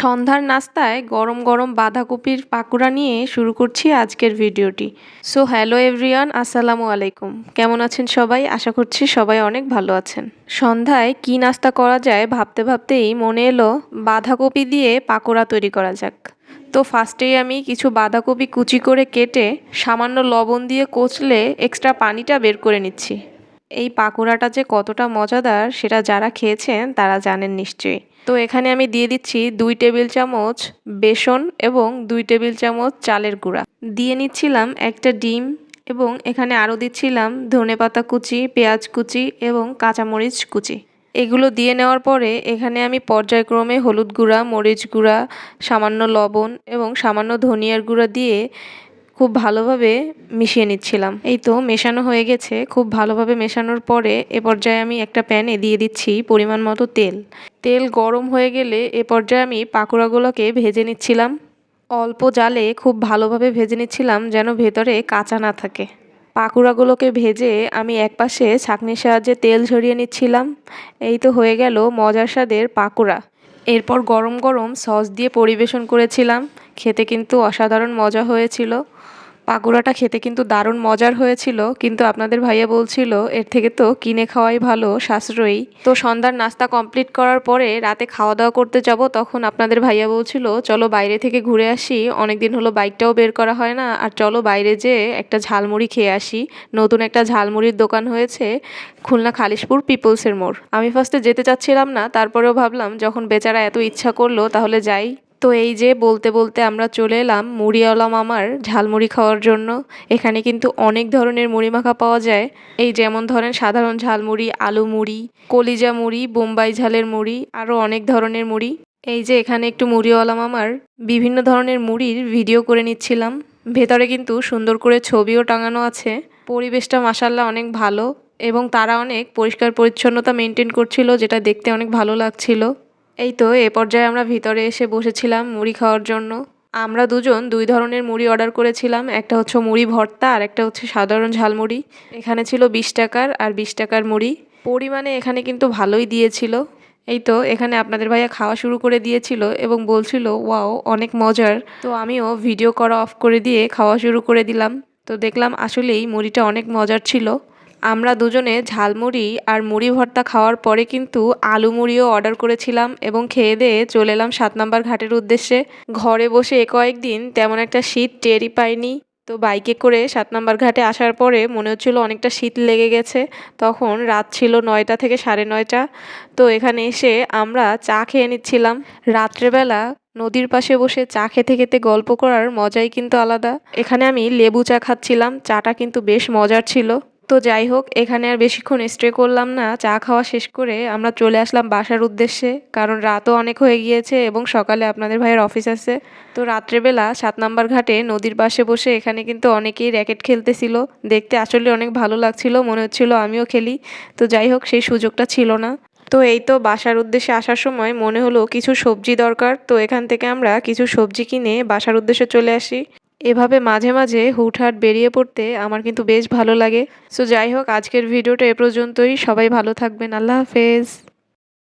সন্ধ্যার নাস্তায় গরম গরম বাঁধাকপির পাকোড়া নিয়ে শুরু করছি আজকের ভিডিওটি। সো হ্যালো এভরিওয়ান আসসালামু আলাইকুম। কেমন আছেন সবাই? আশা করছি সবাই অনেক ভালো আছেন। সন্ধ্যায় কি নাস্তা করা যায় ভাবতে ভাবতেই মনে এলো বাঁধাকপি দিয়ে পাকোড়া তৈরি করা যাক। তো ফার্স্টেই আমি কিছু বাঁধাকপি কুচি করে কেটে সামান্য লবণ দিয়ে কচলে এক্সট্রা পানিটা বের করে নিচ্ছি। এই পাকোড়াটা যে কতটা মজাদার সেটা যারা খেয়েছেন তারা জানেন নিশ্চয়ই। তো এখানে আমি দিয়ে দিচ্ছি দুই টেবিল চামচ বেসন এবং দুই টেবিল চামচ চালের গুঁড়া। দিয়ে নিচ্ছিলাম একটা ডিম এবং এখানে আরও দিচ্ছিলাম ধনেপাতা কুচি, পেঁয়াজ কুচি এবং কাঁচামরিচ কুচি। এগুলো দিয়ে নেওয়ার পরে এখানে আমি পর্যায়ক্রমে হলুদ গুঁড়া, মরিচ গুঁড়া, সামান্য লবণ এবং সামান্য ধনিয়ার গুঁড়া দিয়ে খুব ভালোভাবে মিশিয়ে নিচ্ছিলাম। এই তো মেশানো হয়ে গেছে। খুব ভালোভাবে মেশানোর পরে এ পর্যায়ে আমি একটা প্যানে দিয়ে দিচ্ছি পরিমাণ মতো তেল। তেল গরম হয়ে গেলে এ পর্যায়ে আমি পাকোড়াগুলোকে ভেজে নিচ্ছিলাম। অল্প জালে খুব ভালোভাবে ভেজে নিচ্ছিলাম যেন ভেতরে কাঁচা না থাকে। পাকুড়াগুলোকে ভেজে আমি একপাশে ছাঁকনির সাহায্যে তেল ঝরিয়ে নিচ্ছিলাম। এই তো হয়ে গেল মজার স্বাদের পাকুড়া। এরপর গরম গরম সস দিয়ে পরিবেশন করেছিলাম। খেতে কিন্তু অসাধারণ মজা হয়েছিল। পাকোড়াটা খেতে কিন্তু দারুণ মজার হয়েছিল, কিন্তু আপনাদের ভাইয়া বলছিল, এর থেকে তো কিনে খাওয়াই ভালো, সাশ্রয়ী। তো সন্ধ্যার নাস্তা কমপ্লিট করার পরে রাতে খাওয়া দাওয়া করতে যাব, তখন আপনাদের ভাইয়া বলছিল, চলো বাইরে থেকে ঘুরে আসি, অনেকদিন হলো বাইকটাও বের করা হয় না, আর চলো বাইরে যেয়ে একটা ঝালমুড়ি খেয়ে আসি। নতুন একটা ঝালমুড়ির দোকান হয়েছে, খুলনা খালিশপুর পিপলসের মোড়। আমি ফার্স্টে যেতে চাচ্ছিলাম না, তারপরেও ভাবলাম, যখন বেচারা এত ইচ্ছা করল, তাহলে যাই। তো এই যে বলতে বলতে আমরা চলে এলাম মুড়িওয়ালা মামার ঝালমুড়ি খাওয়ার জন্য। এখানে কিন্তু অনেক ধরনের মুড়ি মাখা পাওয়া যায়। এই যেমন ধরেন সাধারণ ঝালমুড়ি, আলু মুড়ি, কলিজা মুড়ি, বোম্বাই ঝালের মুড়ি আরও অনেক ধরনের মুড়ি। এই যে এখানে একটু মুড়িওয়ালা মামার বিভিন্ন ধরনের মুড়ির ভিডিও করে নিচ্ছিলাম। ভেতরে কিন্তু সুন্দর করে ছবিও টাঙানো আছে। পরিবেশটা মাসাল্লাহ অনেক ভালো এবং তারা অনেক পরিষ্কার পরিচ্ছন্নতা মেনটেন করছিল, যেটা দেখতে অনেক ভালো লাগছিল। এই তো, এ পর্যায়ে আমরা ভিতরে এসে বসেছিলাম মুড়ি খাওয়ার জন্য। আমরা দুজন দুই ধরনের মুড়ি অর্ডার করেছিলাম। একটা হচ্ছে মুড়ি ভর্তা, আর একটা হচ্ছে সাধারণ ঝালমুড়ি। এখানে ছিল বিশ টাকার আর বিশ টাকার মুড়ি। পরিমাণে এখানে কিন্তু ভালোই দিয়েছিল। এই তো, এখানে আপনাদের ভাইয়া খাওয়া শুরু করে দিয়েছিল এবং বলছিল, ওয়াও, অনেক মজার। তো আমিও ভিডিও করা অফ করে দিয়ে খাওয়া শুরু করে দিলাম। তো দেখলাম আসলেই মুড়িটা অনেক মজার ছিল। আমরা দুজনে ঝালমুড়ি আর মুড়ি ভর্তা খাওয়ার পরে কিন্তু আলু মুড়িও অর্ডার করেছিলাম এবং খেয়ে দিয়ে চলে এলাম সাত নম্বর ঘাটের উদ্দেশ্যে। ঘরে বসে এ কয়েকদিন তেমন একটা শীত টেরই পাইনি। তো বাইকে করে সাত নম্বর ঘাটে আসার পরে মনে হচ্ছিল অনেকটা শীত লেগে গেছে। তখন রাত ছিল নয়টা থেকে সাড়ে নয়টা। তো এখানে এসে আমরা চা খেয়ে নিচ্ছিলাম। রাত্রেবেলা নদীর পাশে বসে চা খেতে খেতে গল্প করার মজাই কিন্তু আলাদা। এখানে আমি লেবু চা খাচ্ছিলাম। চাটা কিন্তু বেশ মজার ছিল। তো যাই হোক, এখানে আর বেশিক্ষণ স্টে করলাম না। চা খাওয়া শেষ করে আমরা চলে আসলাম বাসার উদ্দেশ্যে, কারণ রাতও অনেক হয়ে গিয়েছে এবং সকালে আপনাদের ভাইয়ের অফিস আছে। তো রাত্রেবেলা সাত নাম্বার ঘাটে নদীর পাশে বসে এখানে কিন্তু অনেকেই র্যাকেট খেলতেছিল। দেখতে আসলে অনেক ভালো লাগছিল, মনে হচ্ছিল আমিও খেলি। তো যাই হোক, সেই সুযোগটা ছিল না। তো এই তো বাসার উদ্দেশ্যে আসার সময় মনে হলো কিছু সবজি দরকার। তো এখান থেকে আমরা কিছু সবজি কিনে বাসার উদ্দেশ্যে চলে আসি। এভাবে মাঝে মাঝে হুটহাট বেরিয়ে পড়তে আমার কিন্তু বেশ ভালো লাগে। সো যাই হোক, আজকের ভিডিওটা এ পর্যন্তই। সবাই ভালো থাকবেন। আল্লাহ হাফেজ।